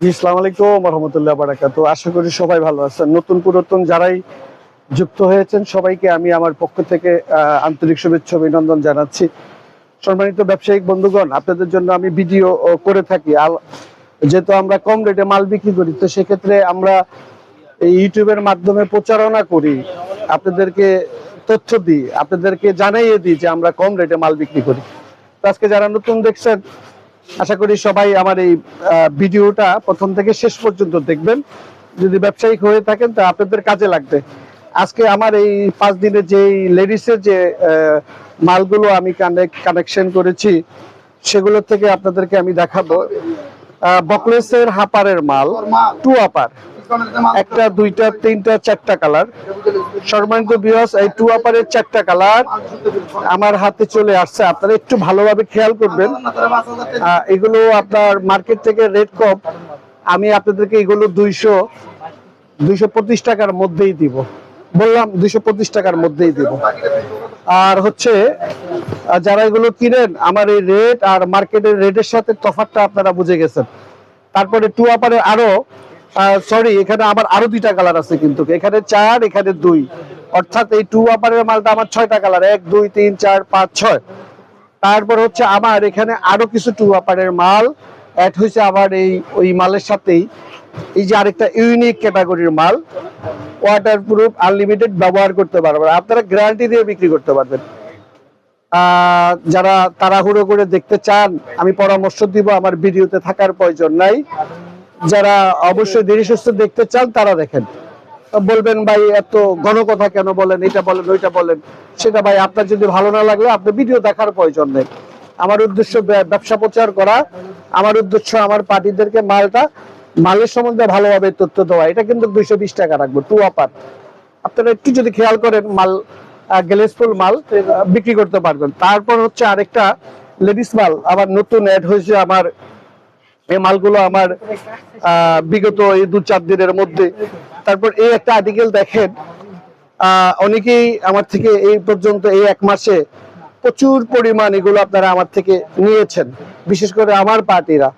জি, আসসালামু আলাইকুম রহমতুল্লাহ বারাকাতু। আশা করি সবাই ভালো আছেন। নতুন পুরাতন যারাই যুক্ত হয়েছেন সবাইকে আমি আমার পক্ষ থেকে আন্তরিক শুভেচ্ছা অভিনন্দন জানাচ্ছি। সম্মানিত ব্যবসায়িক বন্ধুগণ আপনাদের জন্য আমি ভিডিও করে থাকি। যেহেতু আমরা কম রেটে মাল বিক্রি করি তো সেক্ষেত্রে আমরা এই ইউটিউবের মাধ্যমে প্রচারণা করি। আপনাদেরকে তথ্য দিই আপনাদেরকে জানাইয়ে দিই যে আমরা কম রেটে মাল বিক্রি করি। আজকে যারা নতুন দেখছেন আশা করি সবাই আমার এই ভিডিওটা প্রথম থেকে শেষ পর্যন্ত দেখবেন। যদি ব্যবসায়িক হয়ে থাকেন, তা আপনাদের কাজে লাগবে। আজকে আমার এই পাঁচ দিনের যে লেডিসের যে মালগুলো আমি কানেকশন করেছি, সেগুলো থেকে আপনাদেরকে আমি দেখাবো। বকলেসের হাপারের মাল, টু আপার একটা, দুইটা, তিনটা, চারটা কালার। সম্মানিত বিয়স এই টু আপারের চারটা কালার আমার হাতে চলে আসছে। আপনারা একটু ভালোভাবে খেয়াল করবেন। এগুলো আপনার মার্কেট থেকে রেট কম আমি আপনাদেরকে এগুলো দুইশো দুইশো পঁচিশ টাকার মধ্যেই দিব। বললাম দুইশো পঁচিশ টাকার মধ্যেই দিব। আর হচ্ছে যারা এগুলো কিনেন, আমার এই রেট আর মার্কেটের রেটের সাথে তফাৎটা আপনারা বুঝে গেছেন। তারপরে টু আপারে আরও সরি এখানে আমার আরও দুইটা কালার আছে কিন্তু। এখানে চার, এখানে দুই। অর্থাৎ এই টু আপারের মালটা আমার ছয়টা কালার এক, দুই, তিন, চার, পাঁচ, ছয়। তারপর হচ্ছে আমার এখানে আরও কিছু টু আপারের মাল। অ্যাড হয়েছে আমার এই, ওই মালের সাথেই। এই যে আরেকটা ইউনিক ক্যাটাগরির মাল। ওয়াটার প্রুফ আনলিমিটেড ব্যবহার করতে পারবেন। আপনারা গ্যারান্টি দিয়ে বিক্রি করতে পারবেন। যারা তাড়াহুড়ো করে দেখতে চান, আমি পরামর্শ দিব, আমার ভিডিওতে থাকার প্রয়োজন নাই। যারা অবশ্যই দেরি সুস্থ দেখতে চান, তারা দেখেন। বলবেন, ভাই, এত ঘন কথা কেন বলেন? এটা বলেন, ওইটা বলেন। সেটা ভাই, আপনার যদি ভালো না লাগলে আপনি ভিডিও দেখার প্রয়োজন নেই। আমার উদ্দেশ্য ব্যবসা প্রচার করা, আমার উদ্দেশ্য, আমার পার্টিদেরকে মালটা, মালের সম্বন্ধে ভালোভাবে তথ্য দেওয়া। এটা কিন্তু দুইশো বিশ টাকা রাখব টু আপার আপনারা একটু যদি খেয়াল করেন, মাল গ্লেসফুল মাল, বিক্রি করতে পারবেন। তারপর হচ্ছে আরেকটা লেডিস মাল, আবার নতুন অ্যাড হয়েছে আমার এই মালগুলো আমার বিগত এই দু চার দিনের মধ্যে। তারপর এই একটা আর্টিকেল দেখেন অনেকেই আমার থেকে এই পর্যন্ত এই এক মাসে প্রচুর পরিমাণ এগুলো আপনারা আমার থেকে নিয়েছেন, বিশেষ করে আমার পার্টিরা।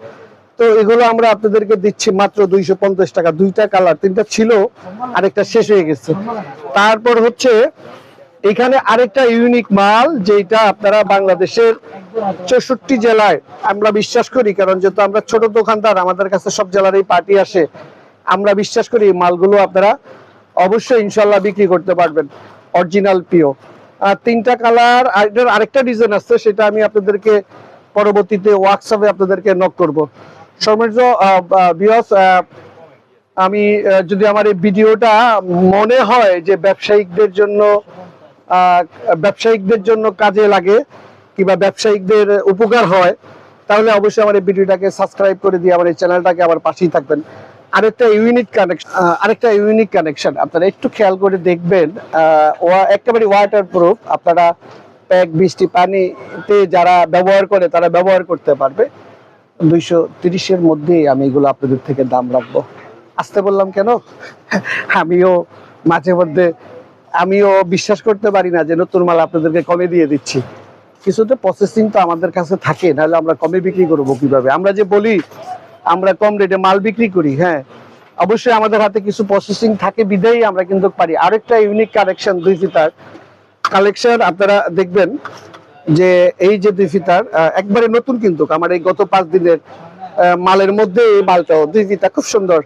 তো এগুলো আমরা আপনাদেরকে দিচ্ছি মাত্র দুইশো পঞ্চাশ টাকা, দুইটা কালার তিনটা ছিল, আরেকটা শেষ হয়ে গেছে। তারপর হচ্ছে এখানে আরেকটা ইউনিক মাল, যেটা আপনারা বাংলাদেশের চৌষট্টি জেলায় আমরা বিশ্বাস করি, কারণ যেহেতু আমরা ছোট দোকানদার, আমাদের কাছে সব জেলারই পার্টি আসে, আমরা বিশ্বাস করি এই মালগুলো আপনারা অবশ্যই ইনশাল্লাহ বিক্রি করতে পারবেন অরিজিনাল পিও আর তিনটা কালার, আর আরেকটা ডিজাইন আছে, সেটা আমি আপনাদেরকে পরবর্তীতে হোয়াটসঅ্যাপে আপনাদেরকে নক করব। সৌন্দর্য বিয়স আমি যদি আমার এই ভিডিওটা মনে হয় যে ব্যবসায়িকদের জন্য ব্যবসায়িকদের জন্য কাজে লাগে কিংবা ব্যবসায়িকদের উপকার হয়, তাহলে অবশ্যই আমার এই ভিডিওটাকে সাবস্ক্রাইব করে দিয়ে আমার এই চ্যানেলটাকে আমার পাশেই থাকবেন। আরেকটা ইউনিক কানেকশন আরেকটা ইউনিক কানেকশন আপনারা একটু খেয়াল করে দেখবেন একেবারে ওয়াটার প্রুফ আপনারা প্যাক বৃষ্টি পানিতে যারা ব্যবহার করে, তারা ব্যবহার করতে পারবে। দুইশো তিরিশের মধ্যেই আমি এগুলো আপনাদের থেকে দাম রাখব। আসতে বললাম কেন? আমিও মাঝে মধ্যে আমিও বিশ্বাস করতে পারি না যে নতুন মাল আপনাদেরকে কমে দিয়ে দিচ্ছি। কিছুতে প্রসেসিং তো আমাদের কাছে থাকে, নাহলে আমরা কমে বিক্রি করব কীভাবে? আমরা যে বলি, আমরা কম রেটে মাল বিক্রি করি হ্যাঁ। অবশ্যই আমাদের হাতে কিছু প্রসেসিং থাকে বিধেই আমরা কিন্তু পারি। আরেকটা ইউনিক কালেকশন দুই ফিতার। কালেকশন আপনারা দেখবেন যে এই যে দুই ফিতার একবারে নতুন কিন্তু। আমার এই গত পাঁচ দিনের মালের মধ্যে এই মালটাও, দুই ফিতা খুব সুন্দর।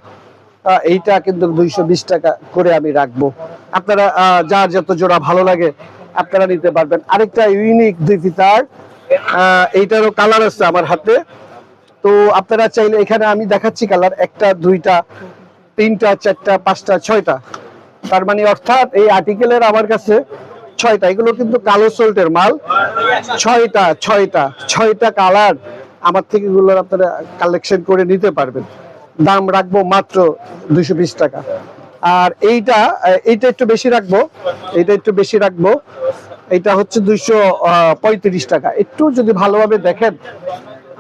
এইটা কিন্তু দুইশো বিশ টাকা করে আমি রাখব। আপনারা যার যত জোড়া ভালো লাগে, আপনারা নিতে পারবেন। আরেকটা ইউনিক দুই ফিতার এইটারও কালার আছে আমার হাতে। তো আপনারা চাইলে এখানে আমি দেখাচ্ছি কালার একটা, দুইটা, তিনটা, চারটা, পাঁচটা, ছয়টা। তার মানে অর্থাৎ এই আর্টিকেলের আমার কাছে ছয়টা। এগুলো কিন্তু কালো সোল্টের মাল। ছয়টা ছয়টা ছয়টা কালার আমার থেকে এগুলো আপনারা কালেকশন করে নিতে পারবেন। দাম রাখব মাত্র দুইশো বিশ টাকা। আর এইটা এইটা একটু বেশি রাখব, এইটা একটু বেশি রাখব, এইটা হচ্ছে দুইশো পঁয়ত্রিশ টাকা। একটু যদি ভালোভাবে দেখেন,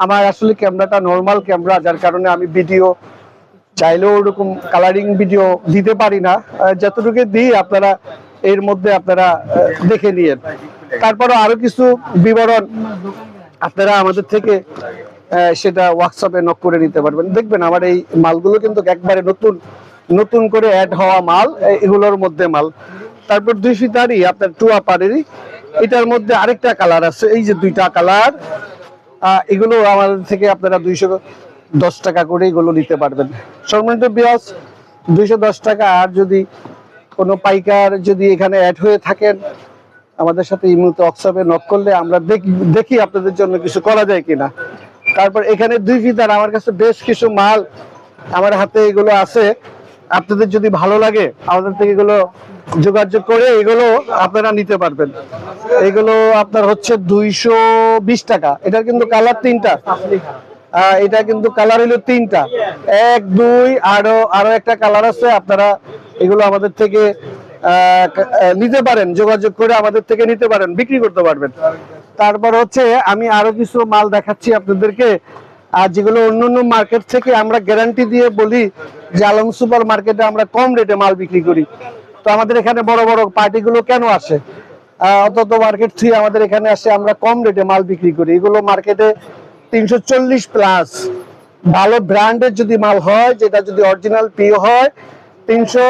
আমার আসলে ক্যামেরাটা নর্মাল ক্যামেরা, যার কারণে আমি ভিডিও চাইলেও ওরকম কালারিং ভিডিও দিতে পারি না। যতটুকু দিই আপনারা, এর মধ্যে আপনারা দেখে নিয়েন। তারপরে আরও কিছু বিবরণ আপনারা আমাদের থেকে সেটা হোয়াটসঅ্যাপে নক করে নিতে পারবেন। দেখবেন আমার এই মালগুলো কিন্তু একবারে নতুন নতুন করে অ্যাড হওয়া মাল এগুলোর মধ্যে মাল। তারপর দুই ফিতারি, আপনার টুয়া পাড়েরই। এটার মধ্যে আরেকটা কালার আছে, এই যে দুইটা কালার। এগুলো আমাদের থেকে আপনারা দুইশো দশ টাকা করে এগুলো নিতে পারবেন। সম্মানিত বিয়াস দুইশো দশ টাকা। আর যদি কোনো পাইকার যদি এখানে অ্যাড হয়ে থাকেন, আমাদের সাথে এই মুহূর্তে হোয়াটসঅ্যাপে নক করলে আমরা দেখি দেখি আপনাদের জন্য কিছু করা যায় কিনা। তারপর এখানে দুই ফিতার, আমার কাছে বেশ কিছু মাল আমার হাতে এগুলো আছে। আপনাদের যদি ভালো লাগে, আমাদের থেকে এগুলো যোগাযোগ করে এগুলো আপনারা নিতে পারবেন। এগুলো আপনার হচ্ছে দুইশো বিশ টাকা। এটার কিন্তু কালার তিনটা। এটা কিন্তু কালার হইল তিনটা। এক, দুই, আরও আরও একটা কালার আছে। আপনারা এগুলো আমাদের থেকে নিতে পারেন, যোগাযোগ করে আমাদের থেকে নিতে পারেন, বিক্রি করতে পারবেন। তারপর হচ্ছে, আমি আরও কিছু মাল দেখাচ্ছি আপনাদেরকে। আর যেগুলো অন্য অন্য মার্কেট থেকে আমরা গ্যারান্টি দিয়ে বলি যে আলম সুপার মার্কেটে আমরা কম রেটে মাল বিক্রি করি। তো আমাদের এখানে বড় বড় পার্টিগুলো কেন আসে? অন্তত মার্কেট থেকে আমাদের এখানে আসে, আমরা কম রেটে মাল বিক্রি করি। এগুলো মার্কেটে তিনশো চল্লিশ প্লাস ভালো ব্র্যান্ডের যদি মাল হয়, যেটা যদি অরিজিনাল পিও হয়, তিনশো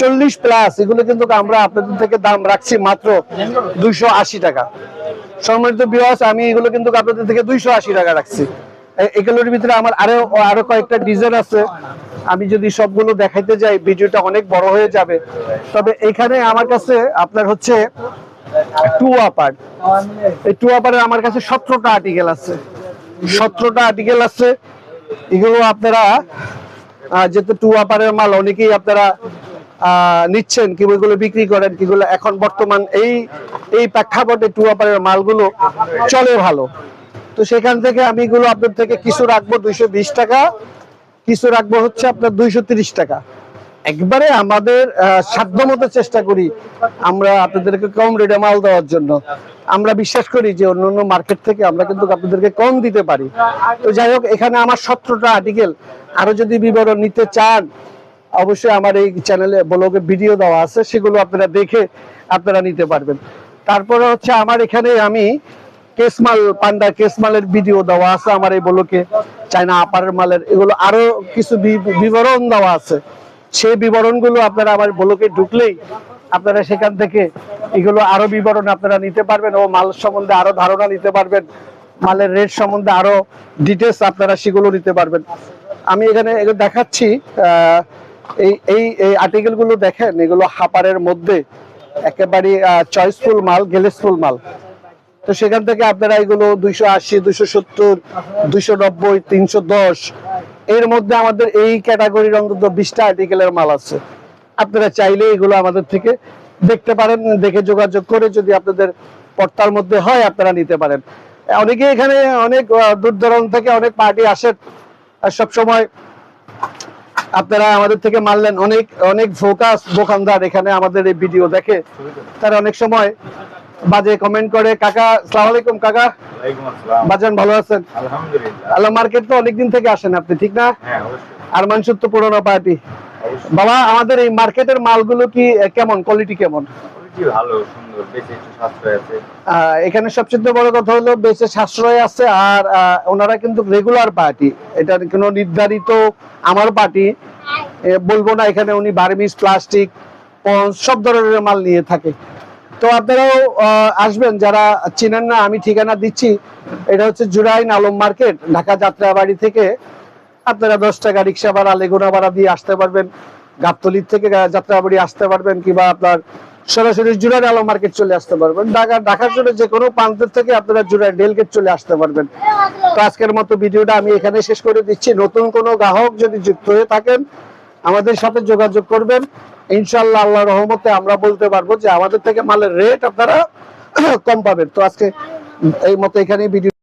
চল্লিশ প্লাস এগুলো কিন্তু আমরা আপনাদের থেকে দাম রাখছি মাত্র দুইশো আশি টাকা। সম্মানিত আমি এগুলো কিন্তু আপনাদের থেকে দুইশো আশি টাকা রাখছি। এগুলোর ভিতরে আমার আরও আরও কয়েকটা ডিজাইন আছে। আমি যদি সবগুলো দেখাইতে যাই, ভিডিওটা অনেক বড় হয়ে যাবে। তবে এখানে আমার কাছে আপনার হচ্ছে টু আপার এই টু আপারের আমার কাছে সতেরোটা আর্টিকেল আছে। সতেরোটা আর্টিকেল আছে। এগুলো আপনারা যেহেতু টু আপারের মাল, অনেকেই আপনারা নিচ্ছেন, কি এগুলো বিক্রি করেন কিগুলো এখন বর্তমান এই এই প্রেক্ষাপটে টু আপারের মালগুলো চলে ভালো। তো সেখান থেকে আমি এগুলো আপনার থেকে কিছু রাখব, দুইশো বিশ টাকা, কিছু রাখব হচ্ছে আপনার দুইশো টাকা। একবারে আমাদের সাধ্যমতো চেষ্টা করি আমরা আপনাদেরকে কম রেটে মাল দেওয়ার জন্য। আমরা বিশ্বাস করি যে অন্য অন্য মার্কেট থেকে আমরা কিন্তু আপনাদেরকে কম দিতে পারি। তো যাই হোক, এখানে আমার সতেরোটা আর্টিকেল আরও যদি বিবরণ নিতে চান অবশ্যই আমার এই চ্যানেলে ব্লগে ভিডিও দেওয়া আছে সেগুলো আপনারা দেখে আপনারা নিতে পারবেন। তারপরে হচ্ছে আমার এখানে আমি কেসমাল পান্ডা কেসমালের ভিডিও দেওয়া আছে আমার এই ব্লকে চায়না আপারের মালের এগুলো আরও কিছু বিবরণ দেওয়া আছে। সেই বিবরণগুলো আপনারা আমার ব্লকে ঢুকলেই আপনারা সেখান থেকে এগুলো আরও বিবরণ আপনারা নিতে পারবেন ও মাল সম্বন্ধে আরও ধারণা নিতে পারবেন। মালের রেট সম্বন্ধে আরও ডিটেলস আপনারা সেগুলো নিতে পারবেন। আমি এখানে দেখাচ্ছি আহ, এই এই এই আর্টিকেলগুলো দেখেন, এগুলো হাপারের মধ্যে একেবারে চয়েসফুল মাল গেলেসফুল মাল। তো সেখান থেকে আপনারা এগুলো দুইশো আশি, দুইশো সত্তর, দুইশো নব্বই, তিনশো দশ, এর মধ্যে আমাদের এই ক্যাটাগরির অন্তত বিশটা আর্টিকেলের মাল আছে। আপনারা চাইলে এগুলো আমাদের থেকে দেখতে পারেন, দেখে যোগাযোগ করে যদি আপনাদের পর্তার মধ্যে হয়, আপনারা নিতে পারেন। অনেকে এখানে অনেক দূর দূরান্ত থেকে অনেক পার্টি আসেন। সব সময় আপনারা আমাদের থেকে মানলেন অনেক অনেক ফোকাস দোকানদার এখানে আমাদের এই ভিডিও দেখে। তারা অনেক সময় বাজে কমেন্ট করে। কাকা সালাম আলাইকুম কাকা। বাজান ভালো আছেন? আলহামদুলিল্লাহ। আল্লাহ মার্কেট তো অনেকদিন থেকে আসেন আপনি ঠিক না? হ্যাঁ আর মানসুর তো পুরোনো পার্টি বাবা আমাদের এই মার্কেটের মালগুলো কি কেমন? কোয়ালিটি কেমন? এখানে সবচেয়ে বড় কথা হলো বেশি সাশ্রয় আছে আর ওনারা কিন্তু রেগুলার পার্টি এটা কোনো নির্ধারিত আমার পার্টি বলব না, এখানে উনি বার্মিস প্লাস্টিক সব ধরনের মাল নিয়ে থাকে। তো আপনারাও আসবেন, যারা চিনেন না, আমি ঠিকানা দিচ্ছি। এটা হচ্ছে জুরাইন আলম মার্কেট, ঢাকা যাত্রাবাড়ি থেকে আপনারা দশ টাকা রিক্সা ভাড়া, লেগুনা ভাড়া দিয়ে আসতে পারবেন। গাবতলির থেকে গা- যাত্রাবাড়ি আসতে পারবেন, কিংবা আপনার সরাসরি জুরাইন আলম মার্কেট চলে আসতে পারবেন। ঢাকা, ঢাকার জন্য যে কোনো প্রান্তের থেকে আপনারা জুরাইন রেলগেট চলে আসতে পারবেন। তো আজকের মতো ভিডিওটা আমি এখানে শেষ করে দিচ্ছি। নতুন কোনো গ্রাহক যদি যুক্ত হয়ে থাকেন, আমাদের সাথে যোগাযোগ করবেন। ইনশাল্লাহ আল্লাহ রহমতে আমরা বলতে পারব যে আমাদের থেকে মালের রেট আপনারা কম পাবেন। তো আজকে এই মতো এখানেই ভিডিও